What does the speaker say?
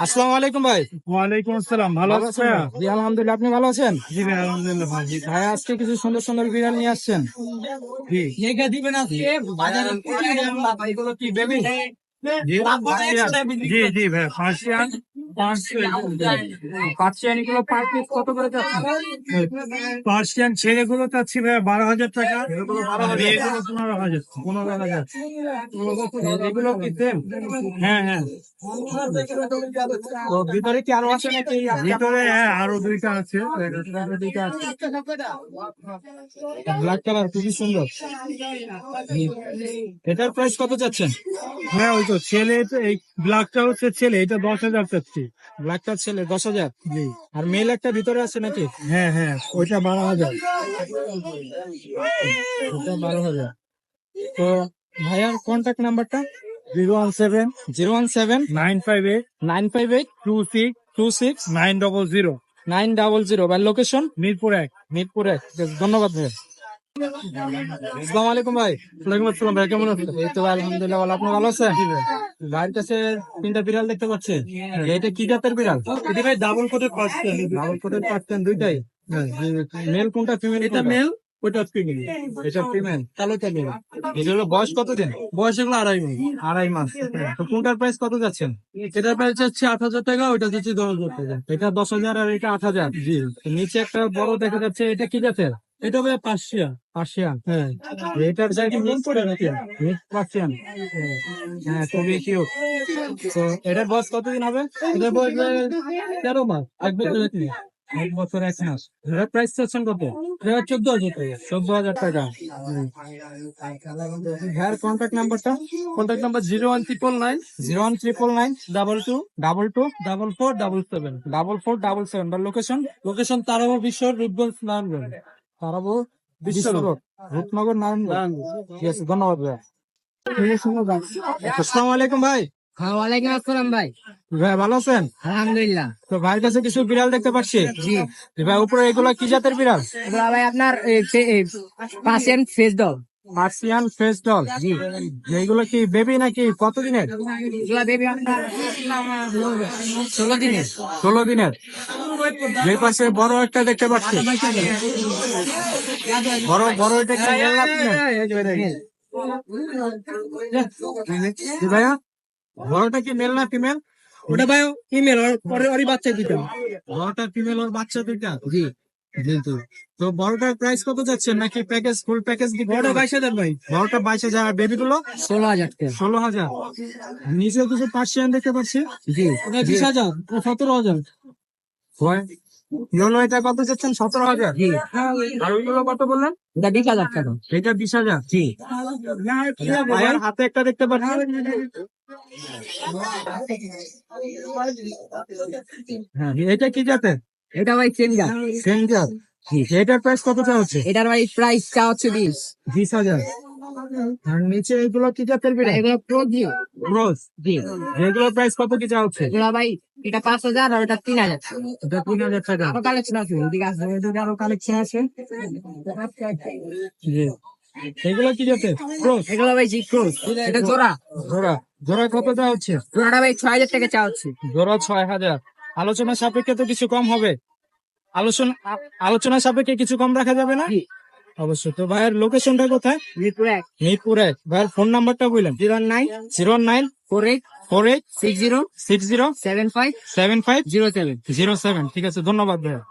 আসসালামু আলাইকুম ভাই। ওয়ালাইকুম আসসালাম ভালো আছেন জি আলহামদুলিল্লাহ আপনি ভালো আছেন? জি ভাই আলহামদুলিল্লাহ ভাই আজকে কিছু সুন্দর সুন্দর বিড়াল নিয়ে আসছেন। জি। দিবেন আজকে? বাজারে এগুলো কি বেবি? জি জি জি ভাই ফার্সিয়ান পার্সিয়ান এগুলো পার পিস কত করে যাচ্ছে? পার্সিয়ান ছেলেগুলো চাচ্ছি ভাই বারো হাজার টাকা। আর পনেরো হাজার। পনেরো হাজার। এগুলো কি সেম হ্যাঁ হ্যাঁ। তো ভিতরে কি আরও আছে নাকি? ভিতরে হ্যাঁ আরও দুইটা আছে। দুইটা আছে ব্ল্যাক কালার খুবই সুন্দর। এটার প্রাইস কত যাচ্ছেন হ্যাঁ ওই তো ছেলে তো এই ব্ল্যাকটা হচ্ছে ছেলে এটা দশ হাজার চাচ্ছি। ব্ল্যাকটা ছেলে দশ হাজার। জি আর মেল একটা ভিতরে আছে নাকি? হ্যাঁ হ্যাঁ ওইটা বারো হাজার। ওটা বারো হাজার। তো ভাইয়ার কন্ট্যাক্ট নাম্বারটা zero one seven zero one seven nine five eight nine five eight two six two six nine double zero. Nine double zero. বা লোকেশন মিরপুর এক। মিরপুরে ধন্যবাদ ভাই আসসালামু আলাইকুম ভাই। ওয়ালাইকুম আসসালাম ভাই কেমন আছেন? এই তো আলহামদুলিল্লাহ ভালো। আপনি ভালো আছেন? ভাইয়ের কাছে তিনটা বিড়াল দেখতে পাচ্ছি এটা কি জাতের বিড়াল? এটি ভাই ডাবল কোটে পাচ্ছেন ডাবল কোটের পাচ্ছেন দুইটাই। মেল কোনটা ফিমেল এটা মেল ওইটা ফিমেল এটা ফিমেল তাহলে এটা হলো বয়স কত দিন বয়স এগুলো আড়াই মাস। আড়াই মাস। তো কোনটার প্রাইস কত যাচ্ছেন? এটার প্রাইস হচ্ছে আট হাজার টাকা ওইটা হচ্ছে দশ হাজার টাকা। এটা দশ হাজার আর এটা আট হাজার। জি। নিচে একটা বড় দেখা যাচ্ছে এটা কি জাতের? এটা ভাই পাঁচশিয়া পার্সিয়ান হ্যাঁ। এটার জায়গা মিক্স করে মিক্স পার্সিয়ান। হ্যাঁ খুবই কিউট তো এটার বয়স কতদিন হবে? এটা বয়স তেরো মাস। এক বছর এক বছর এক মাস। এটার প্রাইস চাচ্ছেন কত? এটা চোদ্দ হাজার টাকা। চোদ্দ হাজার টাকা। হ্যাঁ কন্ট্যাক্ট নাম্বারটা contact number zero one triple nine zero one triple nine double two double two double four double seven double four double seven বা লোকেশন লোকেশন তারাবো বিশ্ব রূপগঞ্জ নারায়ণগঞ্জ তারাবো বিশ্ব বিশ্ব রোড রূপনগর নারায়ণগঞ্জ। ঠিক আছে ধন্যবাদ ভাই। আসসালামু আলাইকুম ভাই। ওয়ালাইকুম আসসালাম ভাই। ভাই ভালো আছেন? আলহামদুলিল্লাহ। তো ভাইয়ের কাছে কিছু বিড়াল দেখতে পাচ্ছি। জি। ভাই উপরে এগুলা কি জাতের বিড়াল? ভাই আপনার Persian face dog. Persian face doll জি। এইগুলো কি বেবি নাকি কতদিনের? বেবি ষোলো দিনের। ষোলো দিনের। যে পাশে বড় একটা দেখতে পাচ্ছি। বড় বড় ভাইয়া? বড়টা কি মেল না ফিমেল ওটা ভাই ওর ওরই বাচ্চা বড়টা ফিমেল ওর বাচ্চা জি তো বড়টার প্রাইস কত যাচ্ছে? নাকি প্যাকেজ ফুল প্যাকেজ বাইশ হাজার ভাই। বড়টা বাইশ হাজার আর বেবি গুলো ষোলো হাজার ষোলো হাজার। নিচে কিছু পার্সিয়ান দেখতে পাচ্ছি? জি ওটা বিশ হাজার সতেরো হাজার। এটা কত যাচ্ছেন? সতেরো হাজার। আর ওইগুলো কত বললেন? এটা বিশ হাজার টাকা। এটা বিশ হাজার। জি। ভাইয়ার হাতে একটা দেখতে হ্যাঁ এটা কি জাতের? এটা ভাই এটার প্রাইস কত হচ্ছে? এটার ভাই প্রাইস চা হচ্ছে বিশ। বিশ হাজার। আর নিচে এগুলো কি জাতের বিড়াল? এগুলো রোজ। জি। এগুলোর প্রাইস কত কি চা হচ্ছে এগুলো ভাই এটা পাঁচ হাজার আর ওটা তিন হাজার। এটা তিন হাজার টাকা। আরও কালেকশন আছে এদিকে আছে এদিকে আরও কালেকশন আছে। জি। এগুলো কি জাতের? রোজ এগুলো ভাই জি ক্রোজ এটা জোড়া। জোড়া। জোড়া কত চা হচ্ছে? জোড়াটা ভাই ছয় হাজার টাকা চা হচ্ছে। জোড়া ছয় হাজার। আলোচনা সাপেক্ষে তো কিছু কম হবে। আলোচনা আলোচনা সাপেক্ষে কিছু কম রাখা যাবে না। অবশ্যই। তো ভাইয়ের লোকেশনটা কোথায়? মিরপুর এক। মিরপুর এক। ভাইয়ের ফোন নাম্বারটা বললেন? Zero nine zero nine four eight four eight six zero six zero seven five seven five zero seven zero seven ঠিক আছে ধন্যবাদ ভাইয়া।